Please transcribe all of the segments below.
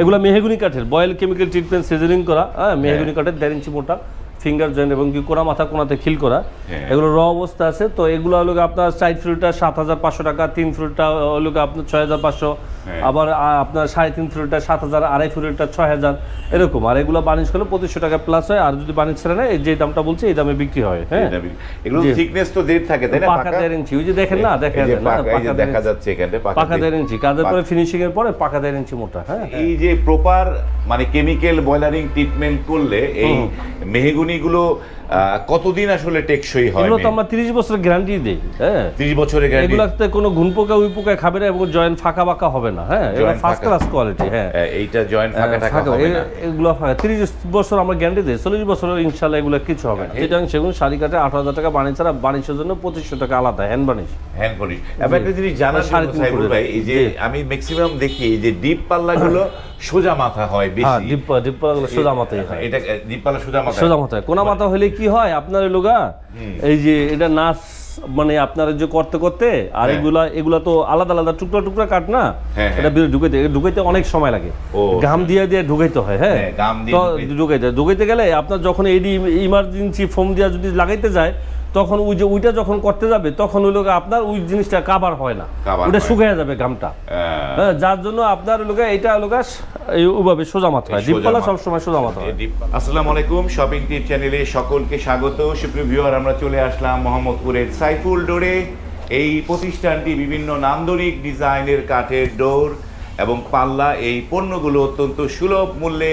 এগুলো মেহেগুনি কাঠের boil chemical treatment seasoning করা হ্যাঁ মেহেগুনি কাঠের দেড় ইঞ্চি মোটা। ফিঙ্গার জয়েন্ট এবং কি কোনা মাথা কোনাতে খিল করা হ্যাঁ। এগুলো র অবস্থা আছে তো এগুলো হলো আপনার সাইড ফ্রুটটা সাত হাজার পাঁচশো টাকা তিন ফ্রুটটা হলো আপনার ছয় হাজার পাঁচশো হ্যাঁ। আবার আপনার সাড়ে তিন ফ্রুটটা সাত হাজার আড়াই ফ্রুটটা ছয় হাজার এরকম। আর এগুলো বানিশ করলে পঁচিশশো টাকা প্লাস হয় আর যদি বানিশ ছেড়ে নেয় যে দামটা বলছি এই দামে বিক্রি হয় হ্যাঁ। এগুলো থিকনেস তো দেড় থাকে তাই না? পাকা দেড় ইঞ্চি ওই যে দেখেন না দেখা যায় না পাকা- দেখা যাচ্ছে এখানে পাকা দেড়- ইঞ্চি কাজের পরে ফিনিশিং এর পরে পাকা দেড় ইঞ্চি মোটা হ্যাঁ। এই যে প্রপার মানে কেমিক্যাল বয়লারিং ট্রিটমেন্ট করলে এই মেহগুনি গুলো কতদিন আসলে টেকসই হয় এগুলো তো আমরা তিরিশ বছরের গ্যারান্টি দিই হ্যাঁ? 30 বছরের গ্যারান্টি এগুলাতে কোনো ঘুন পোকা উই পোকা খাবে না এবং জয়েন্ট ফাঁকা বাঁকা হবে না হ্যাঁ? এগুলো ফার্স্ট ক্লাস কোয়ালিটি হ্যাঁ। এইটা জয়েন্ট ফাঁকা ফাঁকা- হবে না। এগুলো তিরিশ বছর আমরা গ্যারান্টি দিই চল্লিশ বছরের ইনশাল্লাহ এগুলো কিছু হবে না। যেটা সেগুন শাড়ি কাটে আঠারো হাজার টাকা বানিশ ছাড়া বানিশের জন্য পঁচিশশো টাকা আলাদা হ্যান্ড বানিশ হ্যান্ড করিস এবার একটা জিনিস জানার ভাই এই যে আমি ম্যাক্সিমাম দেখি এই যে ডিপ পাল্লাগুলো সোজা মাথা হয় হ্যাঁ বেশি ডিপ্পা ডিপ্পাগুলো সোজা মাথায় হয়। এটা ডিপ পাল্লা সোজা মাথা সোজা মাথায়। কোনা মাথা হলে কি হয়? আপনার লোগা এই যে এটা নাচ মানে আপনার যে করতে করতে আর হ্যাঁ। এগুলা এগুলা তো আলাদা আলাদা টুকরা টুকরা কাট না? হ্যাঁ, এটা বের ঢুকাইতে ঢুকাইতে অনেক সময় লাগে। ঘাম দিয়ে দিয়ে ঢুকাইতে হয় হ্যাঁ? হ্যাঁ, দিয়ে তো ঢুকাইতে- ঢুকাইতে ঢুকাইতে গেলে আপনার যখন এডি ইমার্জেন্সি ফোম দিয়া যদি লাগাইতে যায় তখন ওই যে ওইটা যখন করতে যাবে তখন ওই লোক আপনার ওই জিনিসটা কাবার হয় না। ওটা শুকিয়ে যাবে ঘামটা হ্যাঁ। যার জন্য আপনার লোক এটা লোক ওইভাবে সোজা মাথা হয় ডিপপালা সবসময় সোজা মাথা হয় আসসালামু আলাইকুম শপিং টিপ চ্যানেলে সকলকে স্বাগত। সুপ্রিয় ভিউয়ার আমরা চলে আসলাম মোহাম্মদপুরের সাইফুল ডোরে। এই প্রতিষ্ঠানটি বিভিন্ন নান্দনিক ডিজাইনের কাঠের ডোর এবং পাল্লা। এই পণ্যগুলো অত্যন্ত সুলভ মূল্যে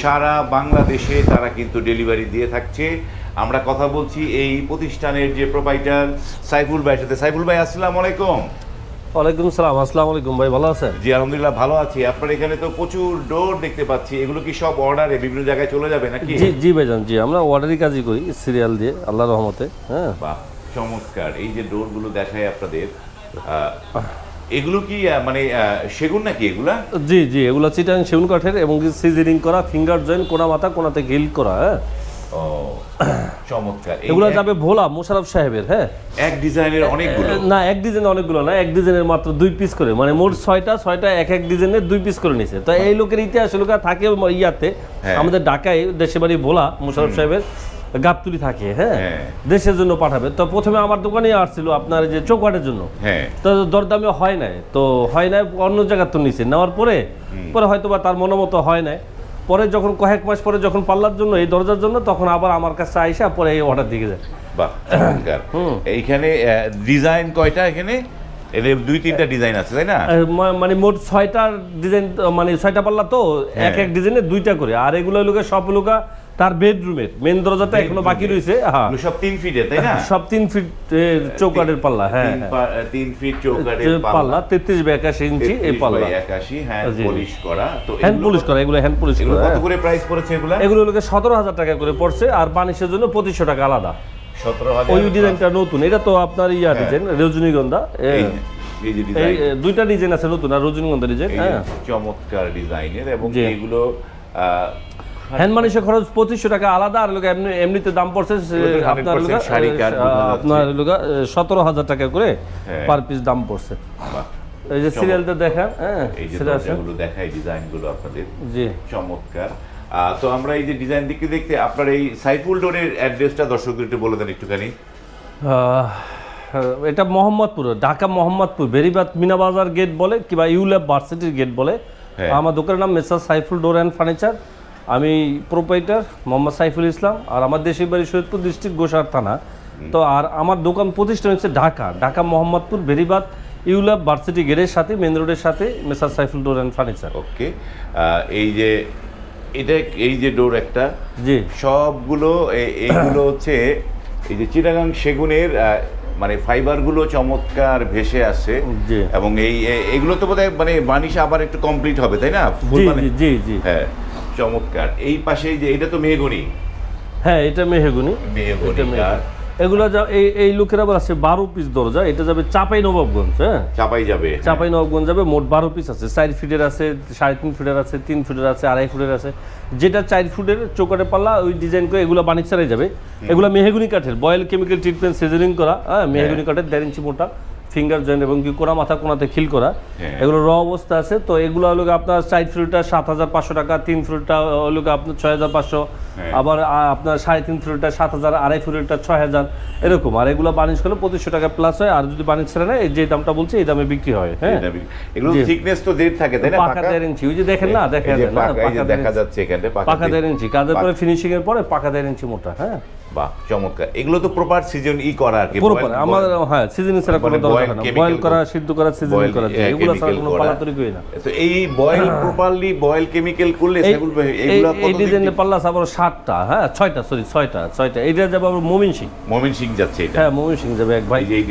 সারা বাংলাদেশে তারা কিন্তু ডেলিভারি দিয়ে থাকছে। আমরা কথা বলছি এই প্রতিষ্ঠানের যে প্রোপাইটার সাইফুল ভাইয়ের সাথে। সাইফুল ভাই আসসালামু আলাইকুম। ওয়ালাইকুম সালাম আসসালামু আলাইকুম ভাই ভালো আছেন? জি আলহামদুলিল্লাহ ভালো আছি। আপনার এখানে তো প্রচুর ডোর দেখতে পাচ্ছি। এগুলো কি সব অর্ডারে বিভিন্ন জায়গায় চলে যাবে নাকি? জি জি ভাইজান জি আমরা অর্ডারই কাজই করি সিরিয়াল দিয়ে আল্লাহ রহমতে হ্যাঁ। বাহ চমৎকার। এই যে ডোরগুলো দেখায় আপনাদের এগুলো কি মানে সেগুন নাকি এগুলা? জি জি এগুলো চিটাং সেগুন কাঠের এবং সিজনিং করা ফিঙ্গার জয়েন্ট কোনা মাথা কোনাতে গিল করা হ্যাঁ। ও চমৎকার। এগুলো যাবে ভোলা মোশারফ সাহেবের হ্যাঁ? এক ডিজাইনের অনেকগুলো। না এক ডিজাইন অনেকগুলো না এক ডিজাইনের মাত্র দুই পিস করে। মানে মোট ছয়টা ছয়টা এক এক ডিজাইনের দুই পিস করে নিছে। তো এই লোকের ইতিহাস লোক থাকে ইয়াতে। হ্যাঁ। আমাদের ঢাকায় দেশে বাড়ি ভোলা মোশারফ সাহেবের গাবতুলি থাকে হ্যাঁ? হ্যাঁ। দেশের জন্য পাঠাবে। তো প্রথমে আমার দোকানে আসছিল আপনার এই যে চৌকাটের জন্য। হ্যাঁ। তো দরদামে হয় নাই। তো হয় নাই অন্য জায়গার তো নিচে নেওয়ার পরে পরে হয়তো বা তার মনোমতো হয় নাই। পরে যখন কয়েক মাস পরে যখন পাল্লার জন্য এই দরজার জন্য তখন আবার আমার কাছে আইসা পরে এই অর্ডার দিকে যায় বাহ এইখানে ডিজাইন কয়টা এখানে? দুই তিনটা ডিজাইন আছে তাই না? মানে মোট ছয়টা ডিজাইন মানে ছয়টা পাল্লা তো এক এক ডিজাইনে দুইটা করে। আর এগুলো লোকে সব লোকা তার বেডরুমের মেন দরজাটা এখনও বাকি রয়েছে হ্যাঁ। সব তিন ফিটের তাই না? সব তিন ফিট চৌকাটের পাল্লা হ্যাঁ তিন হ্যাঁ। ফিট চৌকাঠের যে পাল্লা। তেত্রিশ বাই একাশি ইঞ্চি এই পাল্লা। একাশি হ্যান্ড পলিশ করা। তো হ্যান্ড পুলিশ করা এগুলো হ্যান্ড পুলিশ করা কত হ্যাঁ। করে প্রাইস পড়েছে এগুলা? এগুলো লোকে সতেরো হাজার টাকা করে পড়ছে আর বানিশের জন্য পঁচিশশো টাকা আলাদা। সতেরো হাজার ওই ডিজাইনটা নতুন এটা তো আপনার ইয়া ডিজাইন রজনীগন্ধা হ্যাঁ। এ, দুইটা ডিজাইন আছে নতুন আর রজনীগন্ধা ডিজাইন হ্যাঁ। চমৎকার ডিজাইনের এবং এগুলো হ্যান্ড মানিশের খরচ পঁচিশশো টাকা আলাদা আর লোক এমনি এমনিতে দাম পড়ছে আপনার 100% লোকা, শাড়ি কাট বোঝা যাচ্ছে। আপনার লোকা সতেরো হাজার টাকা করে হ্যাঁ। পার পিস দাম পড়ছে। এই যে সিরিয়ালটা দেখা হ্যাঁ এই যে সেটা দেখাই ডিজাইনগুলো আপনাদের। জি। চমৎকার। তো আমরা এই যে ডিজাইন দেখতে দেখতে আপনার এই সাইফুল ডোরের অ্যাড্রেসটা দর্শকদের একটু বলে দেন একটুখানি। এটা মোহাম্মদপুর ঢাকা মোহাম্মদপুর বেরিবাদ মিনাবাজার গেট বলে কিংবা ইউল্যাব ভার্সিটির গেট বলে। হ্যাঁ। আমার দোকানের নাম Messrs Saiful door and furniture. আমি প্রোপাইটার মোহাম্মদ সাইফুল ইসলাম আর আমার দেশের বাড়ি সৈয়দপুর ডিস্ট্রিক্ট গোসার থানা। তো আর আমার দোকান প্রতিষ্ঠান হচ্ছে ঢাকা ঢাকা মোহাম্মদপুর বেরিবাদ ইউল্যাব ভার্সিটি গেটের সাথে মেন রোডের সাথে Messrs Saiful door and furniture. Okay এই যে এটা এই যে ডোর একটা জি। সবগুলো এইগুলো হচ্ছে এই যে চিটাগাং সেগুনের মানে ফাইবারগুলো চমৎকার ভেসে আসছে এবং এই এগুলো তো বোধহয় মানে বানিশ আবার একটু কমপ্লিট হবে তাই না? জি জি। হ্যাঁ। চমৎকার। এই পাশে যে এটা তো মেহগনি। হ্যাঁ এটা মেহেগুনি। এগুলো যা এই এই লোকের আবার আছে বারো পিস দরজা এটা যাবে চাপাই নবাবগঞ্জ হ্যাঁ? চাপাই যাবে চাপাই নবাবগঞ্জ যাবে মোট বারো পিস আছে। চার ফিটের আছে সাড়ে তিন ফিটের আছে তিন ফিটের আছে আড়াই ফুটের আছে। যেটা চার ফুটের চৌকাটে পাল্লা ওই ডিজাইন করে এগুলো ছাড়াই যাবে। এগুলো মেহেগুনি কাঠের বয়েল কেমিক্যাল ট্রিটমেন্ট সিজনিং করা হ্যাঁ মেহেগুনি কাঠের দেড় ইঞ্চি মোটা। ফিঙ্গার জয়েন্ট এবং কি কোনা মাথা কোনাতে খিল করা হ্যাঁ। এগুলো র অবস্থা আছে। তো এগুলো হলো আপনার সাইড ফ্রুটটা সাত হাজার পাঁচশো টাকা তিন ফ্রুটটা হলো আপনার ছয় হাজার পাঁচশো হ্যাঁ। আবার আপনার সাড়ে তিন ফ্রুটটা সাত হাজার আড়াই ফ্রুটটা ছয় হাজার এরকম। আর এগুলো বানিশ করলে পঁচিশশো টাকা প্লাস হয়। আর যদি বানিশ ছেড়ে এই যে দামটা বলছে এই দামে বিক্রি হয়। হ্যাঁ? এগুলো থিকনেস তো দেড় থাকে তাই না? পাকা দেড় ইঞ্চি ওই যে দেখেন না দেখেন না দেড় দেখা যাচ্ছে এখানে পাকা দেড় ইঞ্চি কাজের পরে ফিনিশিং এর পরে পাকা দেড় ইঞ্চি মোটা হ্যাঁ? বাহ চমৎকার। এগুলো তো প্রপার সিজন ই করা আর কি পুরো boil- পরে আমার boil- হ্যাঁ সিজনিং ছাড়া কোনো মানে দরকার না। বয়েল করা সিদ্ধ করা সিজনিং করা এগুলো ছাড়া কোনো তৈরি না। তো এই বয়েল প্রপারলি বয়েল কেমিক্যাল করলে সেগুলো এগুলো এই ডিজাইনের পাল্লা আবার সাতটা। হ্যাঁ ছয়টা সরি ছয়টা ছয়টা। এইটা যাবে আবার মমিন সিং। মমিন সিং যাচ্ছে এটা। হ্যাঁ মমিন সিং যাবে এক ভাই। এই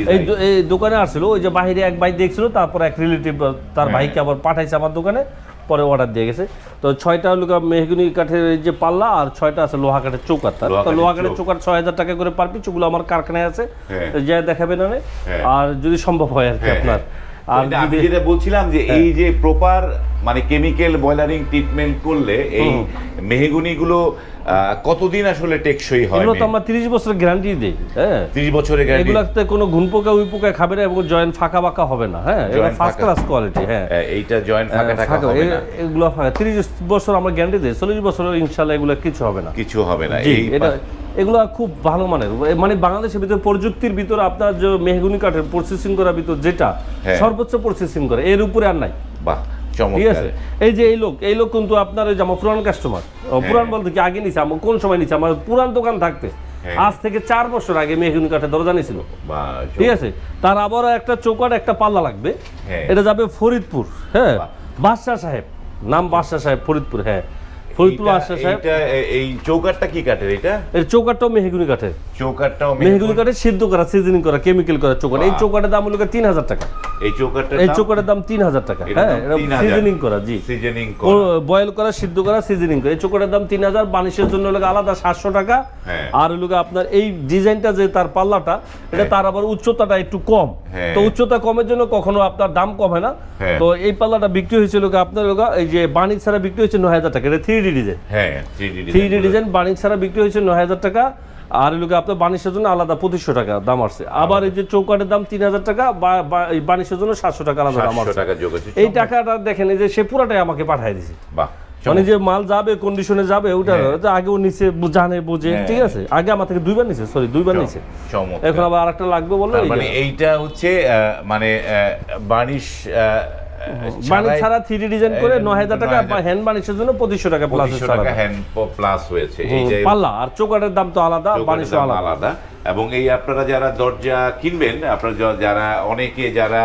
এই দোকানে আসছিল ওই যে বাইরে এক ভাই দেখছিল তারপর এক রিলেটিভ তার হ্যাঁ। ভাইকে আবার পাঠাইছে আমার দোকানে। পরে অর্ডার দিয়ে গেছে তো ছয়টা হলো মেহগুনি কাঠের এই যে পাল্লা আর ছয়টা আছে লোহা কাঠের চৌকার তার লোহা তো কাঠের লোহা কাঠের চৌক। চৌকার ছয় হাজার টাকা করে পারবি পিস আমার কারখানায় আছে হ্যাঁ। যা দেখাবে না নে। হ্যাঁ। আর যদি সম্ভব হয় আর কি হ্যাঁ, আপনার আমি যেটা বলছিলাম যে এই যে প্রপার মানে কেমিক্যাল বয়লারিং ট্রিটমেন্ট করলে এই মেহগুনি গুলো কতদিন আসলে টেকসই হয় এগুলো তো আমরা তিরিশ বছরের গ্যারান্টি দিই হ্যাঁ। 30 বছরের গ্যারান্টি এগুলাতে কোনো ঘুন পোকা উই পোকা খাবে না এবং জয়েন্ট ফাঁকা বাঁকা হবে না হ্যাঁ। এগুলো ফার্স্ট ক্লাস কোয়ালিটি হ্যাঁ। এইটা জয়েন্ট ফাঁকা টাকা ফাঁকা। হবে না। এগুলো ফাঁকা। তিরিশ বছর আমরা গ্যারান্টি দিই চল্লিশ বছরের ইনশাল্লাহ এগুলো কিছু হবে না। কিছু হবে না। এই এটা এগুলো খুব ভালো মানের। মানে বাংলাদেশের ভিতরে প্রযুক্তির ভিতর আপনার যে মেহগুনি কাঠের প্রসেসিং করার ভিতর যেটা হ্যাঁ। সর্বোচ্চ প্রসেসিং করে। এর উপরে আর নাই। বাহ ঠিক আছে? এই যে এই লোক এই লোক কিন্তু আপনার ওই যে আমার পুরান কাস্টমার পুরান বলতে কি আগে নিছে আমার কোন সময় নিছে? আমার পুরান দোকান থাকতে। হ্যাঁ। আজ থেকে চার বছর আগে মেহগুনি কাঠের দরজা বাহ, ঠিক আছে? তার আবারও একটা চৌকাট একটা পাল্লা লাগবে। হ্যাঁ। এটা যাবে ফরিদপুর হ্যাঁ? বাদশাহ সাহেব নাম বাদশাহ সাহেব ফরিদপুর হ্যাঁ। সাহেব। এই চৌকাটটা কি কাঠের এটা এর চৌকাটটাও মেহগুনি কাঠের। চৌকাটটাও মেহগুনি কাঠের সিদ্ধ করা সিজনিং করা কেমিক্যাল করা চৌকাট এই চৌকাটের দাম হলো তিন হাজার টাকা। এই চৌকাটটার এই চৌকাটের দাম তিন হাজার টাকা। হ্যাঁ সিজনিং করা জি। সিজনিং করা। বয়েল করা সিদ্ধ করা সিজনিং করা। এই চৌকাটের দাম তিন হাজার বানিশের জন্য হলো আলাদা সাতশো টাকা। হ্যাঁ। আর হলো আপনার এই ডিজাইনটা যে তার পাল্লাটা এটা তার আবার উচ্চতাটা একটু কম। হ্যাঁ। তো উচ্চতা কমের জন্য কখনো আপনার দাম কম হয় না। হ্যাঁ। তো এই পাল্লাটা বিক্রি হয়েছিল আপনার এই যে বাণিজ ছাড়া বিক্রি হয়েছে নয় হাজার টাকা। এটা থ্রি ডি ডিজাইন হ্যাঁ থ্রি ডি ডিজাইন ছাড়া বিক্রি হয়েছে নয় হাজার টাকা আর লোকে আপনার বাণিজ্যের জন্য আলাদা পঁচিশশো টাকা দাম আসছে। আবার এই যে চৌকাটের দাম তিন হাজার টাকা বা বা এই বাণিজ্যের জন্য সাতশো টাকা আলাদা দাম আসছে। এই টাকাটা দেখেন এই যে সে পুরাটাই আমাকে পাঠিয়ে দিছে। বাহ মানে যে মাল যাবে কন্ডিশনে যাবে ওটা হ্যাঁ। আগেও নিচে জানে বুঝে হ্যাঁ। ঠিক আছে? আগে আমার থেকে দুইবার নিছে সরি দুইবার নিছে। এখন আবার আরেকটা লাগবে বলল মানে এইটা হচ্ছে মানে আহ, বাণিজ্য ছাড়া থ্রি ডিজাইন করে নয় হাজার টাকা হ্যান্ড বাণিজ্যের জন্য পঁচিশশো টাকা প্লাস টাকা হ্যান্ড প্লাস হয়েছে। পাল্লা আর চৌকাটের দাম তো আলাদা বাণিজ্য আলাদা। এবং এই আপনারা যারা দরজা কিনবেন আপনারা যারা অনেকে যারা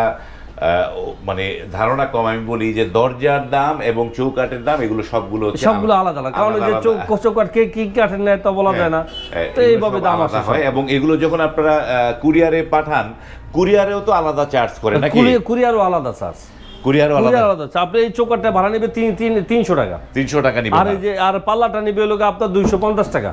মানে ধারণা কম আমি বলি যে দরজার দাম এবং চৌকাঠের দাম এগুলো সবগুলো সবগুলো আলাদা। আলাদা কারণ যে আলাদা চৌক আলাদা। চৌকাট কে কি কাঠের নেয় তা বলা যায় না। হ্যাঁ, তো এইভাবে দাম আসে হয়। এবং এগুলো যখন আপনারা কুরিয়ারে পাঠান কুরিয়ারেও তো আলাদা চার্জ করে নাকি? কুরিয়ারও আলাদা চার্জ কুরিয়ারও আলাদা। আলাদা। আপনি এই চৌকাটটা ভাড়া নেবে তিন তিন তিনশো টাকা। তিনশো টাকা নিবে আর এই যে আর পাল্লাটা নিবে হলো আপনার দুইশো পঞ্চাশ টাকা।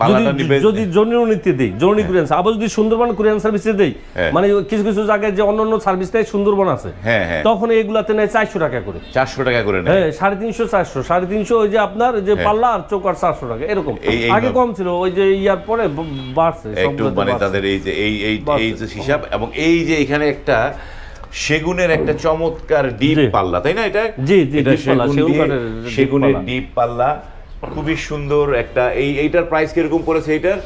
পাল্লাটা যদি নিবে যদি জরুরিতে দেই জরুরি কুরিয়ান আবার যদি সুন্দরবন কুরিয়ান সার্ভিসে দেই হ্যাঁ। মানে কিছু কিছু জায়গায় যে অন্য অন্য সার্ভিস নেয় সুন্দরবন আছে হ্যাঁ হ্যাঁ। তখন এইগুলাতে নেয় চারশো টাকা করে। চারশো টাকা করে হ্যাঁ সাড়ে তিনশো চারশো। সাড়ে তিনশো ওই যে আপনার যে পাল্লা আর চৌকার চারশো টাকা এরকম। হ্যাঁ। আগে কম ছিল ওই যে ইয়ার পরে বাড়ছে একটু মানে তাদের এই যে এই এই এই যে হিসাব এবং এই যে এখানে একটা সেগুনের একটা চমৎকার ডিপ পাল্লা তাই না এটা? জি, এটা সেগুনের ডিপ পাল্লা খুবই সুন্দর একটা এই এইটার প্রাইস কীরকম পড়েছে এইটার?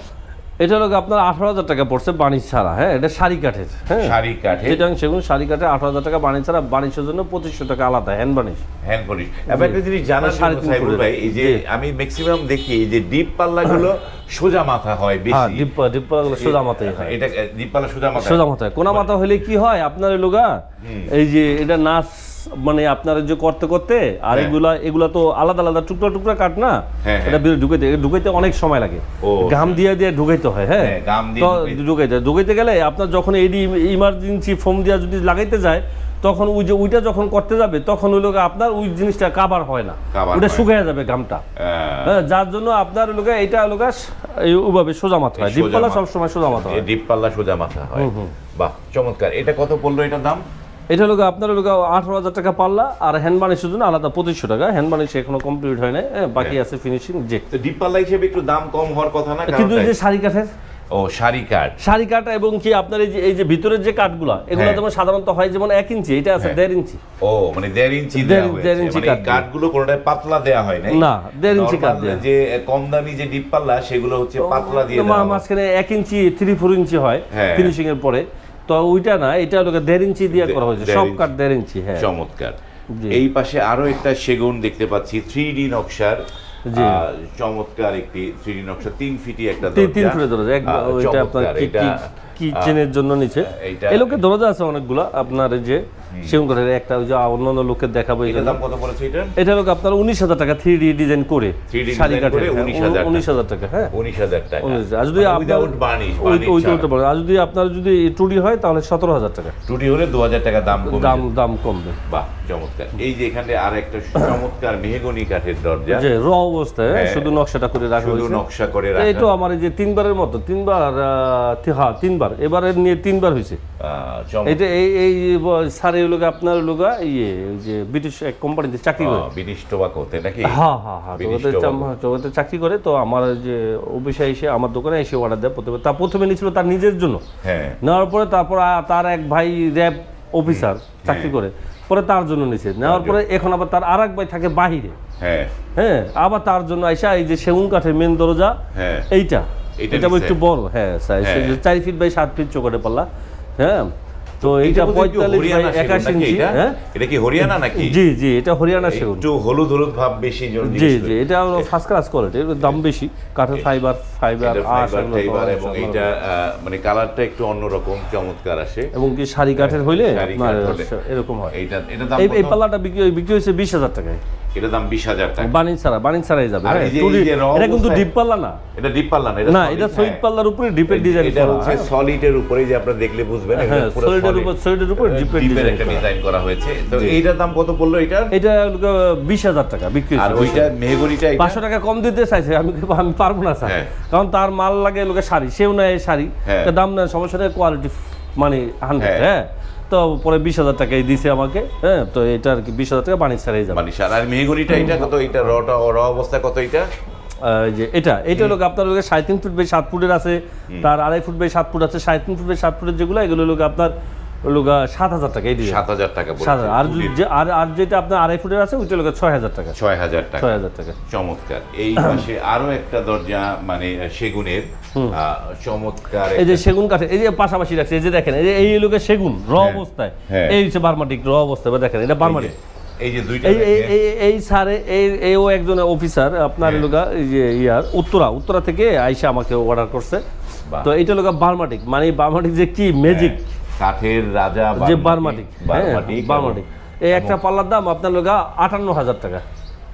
এটা হলো আপনার আঠারো হাজার টাকা পড়ছে বাণিজ্য ছাড়া হ্যাঁ এটা শাড়ি কাঠের হ্যাঁ। শাড়ি কাঠের। চিটাং সেগুন শাড়ি কাঠে আঠারো হাজার টাকা বাণিজ্য ছাড়া বাণিজ্যের জন্য পঁচিশশো টাকা আলাদা হ্যান্ড বাণিজ্য হ্যান্ড এবং একটা জিনিস তিন সাইবুল ভাই এই যে আমি ম্যাক্সিমাম দেখি এই যে ডিপ পাল্লাগুলো সোজা মাথা হয় হ্যাঁ বেশি ডিপ ডিপ পাল্লাগুলো সোজা মাথায় হয়। এটা ডিপ সোজা মাথা সোজা মাথায় কোনা মাথা হলে কি হয়? আপনার লোগা এই যে এটা নাচ মানে আপনার যে করতে করতে আর হ্যাঁ। এগুলা এগুলা তো আলাদা আলাদা টুকরা টুকরা কাট না? হ্যাঁ, এটা বের ঢুকাইতে ঢুকাইতে অনেক সময় লাগে। গাম দিয়ে দিয়ে ঢুকাইতে হয় হ্যাঁ? হ্যাঁ, গাম দিয়ে ঢুকাইতে- ঢুকাইতে গেলে আপনার যখন এডি ইমার্জেন্সি ফোম দিয়া যদি লাগাইতে যায় তখন ওই যে ওইটা যখন করতে যাবে তখন ওই লোক আপনার ওই জিনিসটা কাবার হয় না। ওটা হয়। শুকিয়ে যাবে গামটা হ্যাঁ। যার জন্য আপনার লোক এটা লোক ওইভাবে সোজা মাথা হয়। এই সোজা ডিপপালা সবসময় সোজা মাথা হয়। ডিপ পাল্লা সোজা মাথা হয় বাহ চমৎকার। এটা কত পড়ল এটার দাম? এটা হলো আপনার গিয়ে আঠারো হাজার টাকা পাল্লা আর হ্যান্ড বানিশের জন্য আলাদা পঁচিশশো টাকা। হ্যান্ড বানিশ এখনও কমপ্লিট হয় না হ্যাঁ, বাকি আছে ফিনিশিং যে ডিপ পাল্লা হিসেবে একটু দাম কম হওয়ার কথা না কিন্তু যে শাড়ি কাঠের ও শাড়ি কাঠ শাড়ি কাঠ এবং কি আপনার এই যে এই যে ভিতরের যে কাঠগুলা এগুলো হ্যাঁ। যেমন সাধারণত হয় যেমন এক ইঞ্চি এটা আছে হ্যাঁ। দেড় ইঞ্চি ও মানে দেড় ইঞ্চি দেড়- ইঞ্চি মানে কাঠগুলো কোনোটাই পাতলা দেওয়া হয় না, দেড় ইঞ্চি কাঠ দেয়া। যে কম দামি যে ডিপ পাল্লা সেগুলো হচ্ছে পাতলা দিয়ে দেওয়া হয়। মাঝখানে এক ইঞ্চি থ্রি ফোর ইঞ্চি হয় হ্যাঁ। ফিনিশিং এর পরে তো ওইটা না এটা হলো দেড় ইঞ্চি দিয়ে করা হয়েছে সব। কাঠ দেড় ইঞ্চি হ্যাঁ চমৎকার। এই পাশে আরও একটা সেগুন দেখতে পাচ্ছি থ্রি ডি নকশার চমৎকার একটি থ্রি নকশা তিন ফিটি একটা তিন ফিটে দরজা। ফুটের ওইটা আপনার কি এটা, চেনের জন্য নিচে লোকের দরজা আছে অনেকগুলা আপনার যে সেগুন কাঠের একটা ওই যে অন্যান্য লোকের দেখাবো এটা এটা? লোক আপনার উনিশ হাজার টাকা থ্রি ডি ডিজাইন করে 3D শাড়ি কাঠের করে হ্যাঁ, 19,000 উনিশ হাজার টাকা হ্যাঁ। উনিশ হাজার টাকা। আর যদি আপনার ওইটা বড়। আর যদি আপনার যদি টুডি হয় তাহলে সতেরো হাজার টাকা। টুটি হলে দু হাজার টাকা দাম দাম দাম কমবে। বাহ চমৎকার। এই যে এখানে আর একটা চমৎকার মেহগনি কাঠের দরজা। যে র অবস্থায় হ্যাঁ। শুধু নকশাটা করে রাখা শুধু নকশা করে রাখা এইটা আমার এই যে তিনবারের মতো তিনবার হ্যাঁ তিনবার। এবারে নিয়ে তিনবার হয়েছে। এটা এই এই সারে লোক আপনার ইয়ে যে ব্রিটিশ এক কোম্পানিতে চাকরি করে। আহ, বিনিশ টোবাকোতে নাকি? হ্যাঁ হ্যাঁ হ্যাঁ জগতের চাকরি করে তো আমার যে অফিসে এসে আমার দোকানে এসে অর্ডার দেয় প্রথমে। তা প্রথমে নিয়েছিল তার নিজের জন্য। হ্যাঁ। নেওয়ার পরে তারপর তার এক ভাই র্যাব অফিসার চাকরি করে। পরে তার জন্য নিছে। নেওয়ার পরে এখন আবার তার আর এক ভাই থাকে বাহিরে। হ্যাঁ। হ্যাঁ আবার তার জন্য আইসা এই যে সেগুন কাঠের মেন দরজা হ্যাঁ। এইটা। এটা একটু বড়। হ্যাঁ হ্যাঁ। চার ফিট বাই সাত ফিট চোখে পাল্লা। হ্যাঁ। তো এইটা এটা পঁয়তাল্লিশ একাশি ইঞ্চি এটা? হ্যাঁ? কি হরিয়ানা নাকি? জি জি এটা হরিয়ানা সেগুন। একটু হলুদ হলুদ ভাব বেশি জি জি এটা হলো ফার্স্ট ক্লাস কোয়ালিটি এর দাম বেশি। কাঠের ফাইবার ফাইবার এটা আশ অনেক এবং। এইটা মানে কালারটা একটু অন্যরকম চমৎকার আসে। এবং কি শাড়ি কাঠের হইলে। এরকম হয়। এইটা এটা দাম এই পাল্লাটা বিক্রি বিক্রি হয়েছে বিশ হাজার টাকায়। এটা দাম বিশ হাজার টাকা। ছাড়া ছাড়াই যাবে। এটা কিন্তু ডিপ পাল্লা না। এটা ডিপ পাল্লা না না এটা সলিড হ্যাঁ। পাল্লার উপরে ডিপের ডিজাইন এটা হচ্ছে সলিডের উপরে যে আপনারা দেখলে বুঝবেন এটা হ্যাঁ, পুরো উপর- এর উপর ডিপের একটা ডিজাইন করা হয়েছে। তো এইটার দাম কত পড়ল এটা বিশ হাজার টাকা বিক্রি আর ওইটা মেহগনিটা এটা টাকা কম দিতে চাইছে আমি আমি পারব না স্যার। হ্যাঁ। কারণ তার মাল লাগে লোকে শাড়ি সেও নেয় শাড়ি। দাম না সমস্যা কোয়ালিটি মানে হান্ড্রেড হ্যাঁ। তো পরে বিশ হাজার টাকাই দিছে আমাকে হ্যাঁ তো এটা আর কি বিশ হাজার টাকা বাণিজ্য ছাড়াই যাবে। সার আর মেহগনিটা এটা কত? এটা রটা র অবস্থা কত এটা? যে এটা এটা হলো আপনার লোকের সাড়ে তিন ফুট বাই সাত ফুটের আছে তার আড়াই ফুট বাই সাত ফুট আছে সাড়ে তিন ফুট বাই সাত ফুটের যেগুলো এগুলো লোক আপনার লোক সাত হাজার টাকা এই ডিজাইন সাত হাজার টাকা আর আর আর যেটা আপনার আড়াই ফুটের আছে ওইটা লোক ছয় হাজার টাকা। ছয় হাজার টাকা। ছয় হাজার টাকা। চমৎকার। এই পাশে আরও একটা দরজা মানে সেগুনের চমৎকার এই যে সেগুন কাঠে এই যে পাশাপাশি রাখছে এই যে দেখেন এই যে এই লোকের সেগুন র হ্যাঁ, অবস্থায়। হ্যাঁ। এই হচ্ছে বার্মাটিক র অবস্থায় বা দেখেন এটা বার্মাটিক। এই যে দুইটা এই এই দেখেন। এই- এই স্যারে এই এও একজন অফিসার আপনার হ্যাঁ। লোকা এই যে ইয়ার উত্তরা উত্তরা থেকে আইসা আমাকে অর্ডার করছে। তো এটা লোকা বার্মাটিক মানে বার্মাটিক যে কি ম্যাজিক কাঠের রাজা যে বার্মাটিক হ্যাঁ বার্মাটিক এই একটা পাল্লার দাম আপনার লোক আটান্ন হাজার টাকা।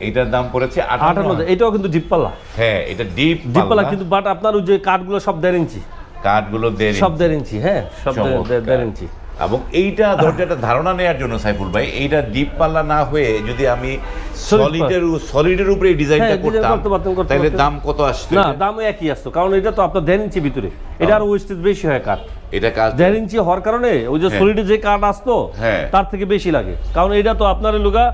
এটার দাম পড়েছে আটান্ন এটাও কিন্তু ডিপ পাল্লা। হ্যাঁ এটা ডিপ ডিপ পাল্লা কিন্তু বাট আপনার ওই যে কাঠগুলো সব দেড় ইঞ্চি কাঠগুলো দেড় সব দেড় ইঞ্চি হ্যাঁ সব দেড় ইঞ্চি এবং এইটা দরজাটা ধারণা নেওয়ার জন্য সাইফুল ভাই এইটা ডিপ পাল্লা না হয়ে যদি আমি সলিডের সলিডের উপরে এই ডিজাইনটা হ্যাঁ, করতাম তাহলে দাম কত আসতো না দাম একই আসতো কারণ এটা তো আপনার দেড় ইঞ্চি ভিতরে। এটা আর ওয়েস্টেজ বেশি হয় কাঠ। এটা কাজ দেড় ইঞ্চি হওয়ার কারণে ওই যে হ্যাঁ। সলিডে যে কাঠ আসতো হ্যাঁ। তার থেকে বেশি লাগে। কারণ এটা তো আপনার লোকা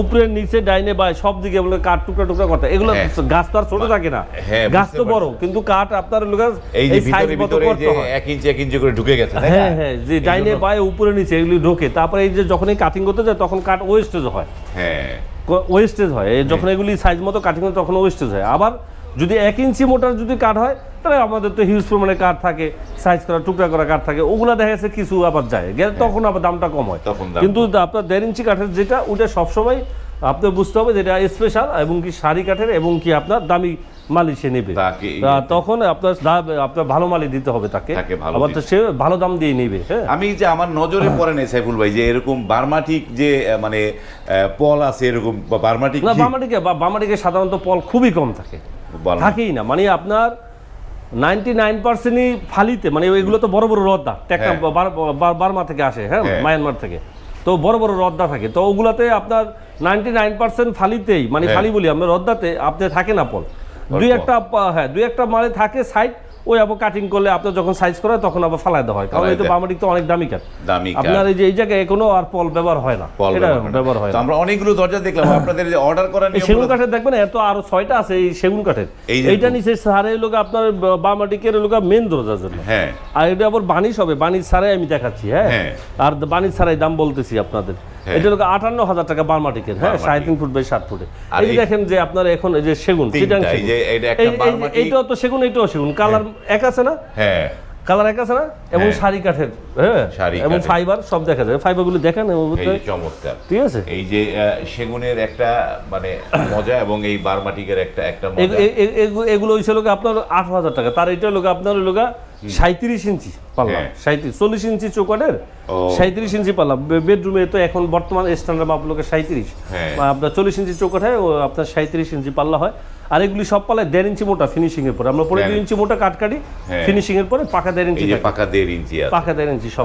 উপরে নিচে ডাইনে বাই সব দিকে বলে কাঠ টুকরা টুকরা করতে এগুলো হ্যাঁ। গাছ তো আর ছোট থাকে না। হ্যাঁ, গাছ তো বড় কিন্তু কাঠ আপনার লোক এই যে সাইজ ভিতরে মতো এই করতে যে হয়। এক ইঞ্চি 1 ইঞ্চি করে ঢুকে গেছে হ্যাঁ হ্যাঁ যে ডাইনে বাই উপরে নিচে এগুলি ঢোকে। তারপরে এই যে যখনই কাটিং করতে যায় তখন কাঠ ওয়েস্টেজ হয়। হ্যাঁ। ওয়েস্টেজ হয়। এই যখন এগুলি সাইজ মতো কাটিং হয় তখন ওয়েস্টেজ হয়। আবার যদি এক ইঞ্চি মোটার যদি কাঠ হয় তাহলে আমাদের তো হিউজ পরিমাণে কাঠ থাকে সাইজ করা টুকরা করা কাঠ থাকে ওগুলা দেখা যাচ্ছে কিছু আবার যায়। গেলে তখন আবার দামটা কম হয়। কিন্তু আপনার দেড় ইঞ্চি কাঠের যেটা ওটা সবসময় আপনার বুঝতে হবে যেটা স্পেশাল এবং কি শাড়ি কাঠের এবং কি আপনার দামি মালি সে নেবে। তখন আপনার আপনার ভালো মালি দিতে হবে তাকে। আবার তো সে ভালো দাম দিয়ে নেবে হ্যাঁ। আমি যে আমার নজরে পড়ে নেই সাইফুল ভাই যে এরকম বার্মাটিক যে মানে পল আছে এরকম বার্মাটিক বার্মাটিকে কি- বামাটিকে বামাটিকে সাধারণত পল খুবই কম থাকে। থাকেই না মানে আপনার নাইনটি নাইন পার্সেন্টই ফালিতে মানে ওইগুলো তো বড় বড় রদ্দা টেকটা হ্যাঁ। বার- বার- বার্মা থেকে আসে হ্যাঁ হ্যাঁ। মায়ানমার থেকে তো বড় বড় রদ্দা থাকে তো ওগুলাতে আপনার নাইনটি নাইন পার্সেন্ট ফালিতেই মানে হ্যাঁ। ফালি বলি আমরা রদ্দাতে আপনি থাকে না পল দুই একটা হ্যাঁ দুই একটা মালে থাকে সাইড ওই আবার কাটিং করলে আপনার যখন সাইজ করা তখন আবার ফালাই দেওয়া হয়। কারণ এটা দেয়। বামাটিক তো অনেক দামি কাঠ দামি। আপনার এই যে এই জায়গায় কোনো আর পল ব্যবহার হয় না। পল এটা ব্যবহার হয় হয় তো আমরা অনেকগুলো দরজা দেখলাম। আপনাদের যে অর্ডার করার এই নিয়ম সেগুন কাঠের দেখবেন এত আরও ছয়টা আছে এই সেগুন কাঠের এই এইটা নিচে সারে লোক আপনার বামাটিকের লোক মেন দরজার জন্য। হ্যাঁ। আর এটা আবার বানিশ হবে। বানিশ ছাড়াই আমি দেখাচ্ছি হ্যাঁ। হ্যাঁ। আর বানিশ ছাড়াই দাম বলতেছি আপনাদের। হ্যাঁ। এটা লোক আটান্ন হাজার টাকা বার্মাটিকের হ্যাঁ সাড়ে তিন ফুট বাই সাত ফুটে। এই যে দেখেন যে আপনার এখন এই যে সেগুন। এইটাও তো সেগুন এইটাও সেগুন। কালার এক আছে না? হ্যাঁ। কালার এক আছে না? এবং হ্যাঁ। শাড়ি কাঠের হ্যাঁ। এবং ফাইবার সব দেখা যায়। ফাইবারগুলো দেখেন চমৎকার। ঠিক আছে? এই যে সেগুনের একটা মানে মজা এবং এই বারমাটিকের একটা একটা এগুলো হইছে লোক আপনার আঠারো হাজার টাকা। তার এটা লোক আপনার লোক সাঁত্রিশ ইঞ্চি পাল্লা। হ্যাঁ। সাঁত্রিশ চল্লিশ ইঞ্চি চৌকাটের সাঁত্রিশ ইঞ্চি পাল্লা। বেডরুমে তো এখন বর্তমান স্ট্যান্ডার্ড মাপ লোকের সাঁত্রিশ হ্যাঁ। আপনার চল্লিশ ইঞ্চি চৌকাট হয় আপনার সাঁত্রিশ ইঞ্চি পাল্লা হয়। আর এগুলি সব পাল্লায় দেড় ইঞ্চি মোটা ফিনিশিং এর পরে। আমরা পরে দুই ইঞ্চি মোটা কাট কাটি। ফিনিশিং এর পরে পাকা দেড় ইঞ্চি। পাকা দেড় ইঞ্চি পাকা দেড় ইঞ্চি সব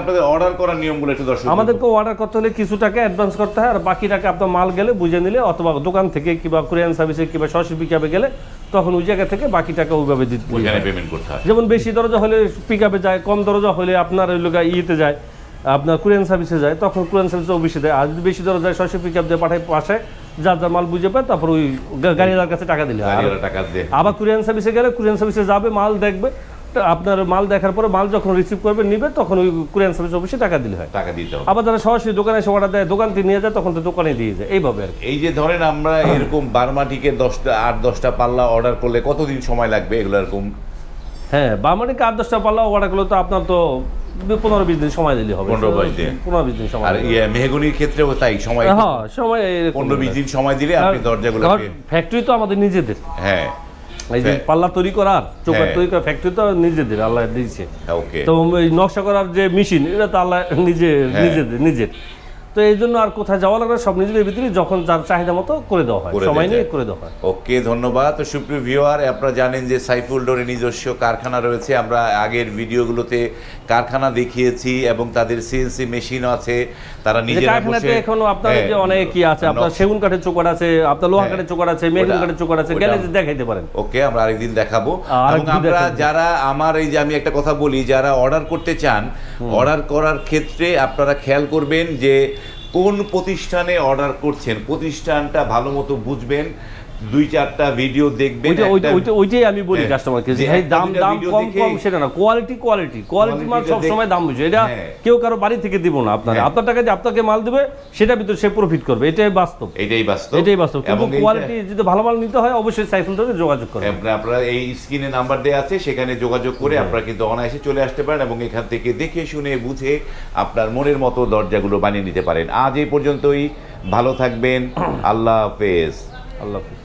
আপনাদের অর্ডার করার নিয়মগুলো একটু দর্শক আমাদেরকে অর্ডার করতে হলে কিছু টাকা অ্যাডভান্স করতে হয়। আর বাকি টাকা আপনার মাল গেলে বুঝে নিলে অথবা দোকান থেকে কিংবা কোরিয়ান সার্ভিসে কিংবা সরাসরি পিকআপে গেলে তখন ওই জায়গা থেকে বাকি টাকা ওইভাবে দিতে। পেমেন্ট করতে হয়। যেমন বেশি দরজা হলে পিক আপে যায় কম দরজা হলে আপনার ওই লোক ইয়েতে যায় আপনার কুরিয়ান সার্ভিসে যায় তখন কুরিয়ান সার্ভিসে অফিসে দেয়। আর যদি বেশি দরজা যায় সরাসরি পিকআপ দিয়ে পাঠায় পাশে যার যার মাল বুঝে পায় তারপর ওই গাড়িওয়ালার কাছে টাকা দিলে আবার কুরিয়ান সার্ভিসে গেলে কুরিয়ান সার্ভিসে যাবে মাল দেখবে আপনার মাল দেখার পরে মাল যখন রিসিভ করবে নিবে তখন ওই কুরিয়ান সার্ভিস অফিসে টাকা দিলে হয়। টাকা দিতে হবে। আবার যারা সরাসরি দোকানে এসে অর্ডার দেয় দোকান থেকে নিয়ে যায় তখন তো দোকানে দিয়ে যায়। এইভাবে আর এই যে ধরেন আমরা এরকম বারমাটিকের দশটা আট দশটা পাল্লা অর্ডার করলে কতদিন সময় লাগবে এগুলো এরকম? হ্যাঁ বা মানে আট দশটা পাল্লা অর্ডার করলে তো আপনার তো পনেরো বিশ দিন সময় দিলে হবে। 15 বিশ দিন। পনেরো বিশ দিন সময় আর ইয়ে মেহগুনির ক্ষেত্রেও তাই সময় হ্যাঁ সময় পনেরো বিশ দিন সময় দিলে আপনি দরজাগুলো ফ্যাক্টরি তো আমাদের নিজেদের। হ্যাঁ। এই যে হ্যাঁ। পাল্লা তৈরি করার চোকার হ্যাঁ। তৈরি করার ফ্যাক্টরি তো নিজেদের আল্লাহ দিয়েছে তো এই নকশা করার যে মেশিন এটা তো আল্লাহ নিজে হ্যাঁ। নিজেদের নিজের তো এই জন্য আর কোথায় যাওয়া লাগবে সব নিজেদের ভিতরে যখন যার চাহিদা মতো করে দেওয়া হয় সময় নিয়ে করে দেওয়া হয়। ওকে ধন্যবাদ। তো সুপ্রিয় ভিউয়ার আপনারা জানেন যে সাইফুল ডোরে নিজস্ব কারখানা রয়েছে। আমরা আগের ভিডিওগুলোতে কারখানা দেখিয়েছি এবং তাদের সিএনসি মেশিন আছে। তারা নিজেরা কারখানাতে এখনও আপনার হ্যাঁ, যে অনেক কি আছে আপনার সেগুন কাঠের চোকার আছে আপনার লোহা হ্যাঁ। কাঠের চোকার আছে মেহগুন কাঠের চোকার আছে যে দেখাইতে পারেন। ওকে আমরা আরেকদিন দেখাবো। এবং আমরা যারা আমার এই যে আমি একটা কথা বলি যারা অর্ডার করতে চান অর্ডার করার ক্ষেত্রে আপনারা খেয়াল করবেন যে কোন প্রতিষ্ঠানে অর্ডার করছেন? প্রতিষ্ঠানটা ভালো মতো বুঝবেন। দুই চারটা ভিডিও দেখবেন ওইটাই আমি বলি হ্যাঁ, কাস্টমারকে যে যে দাম দাম কম কম সেটা না। কোয়ালিটি কোয়ালিটি কোয়ালিটি মাল সব সময় দাম বুঝে এটা হ্যাঁ। কেউ কারও বাড়ি থেকে দিব না আপনার হ্যাঁ। আপনার টাকা দিয়ে আপনাকে মাল দিবে সেটা ভিতরে সে প্রফিট করবে। এটাই বাস্তব। এটাই বাস্তব। এটাই বাস্তব। কিন্তু এবং কোয়ালিটি যদি ভালো মাল নিতে হয় অবশ্যই সাইফুল ধরে যোগাযোগ করবেন আপনারা- আপনারা এই স্ক্রিনে নাম্বার দেওয়া আছে সেখানে যোগাযোগ করে আপনারা কিন্তু অনায়াসে চলে আসতে পারেন এবং এখান থেকে দেখে শুনে বুঝে আপনার মনের মতো দরজাগুলো বানিয়ে নিতে পারেন। আজ এই পর্যন্তই। ভালো থাকবেন। আল্লাহ হাফেজ। আল্লাহ হাফিজ।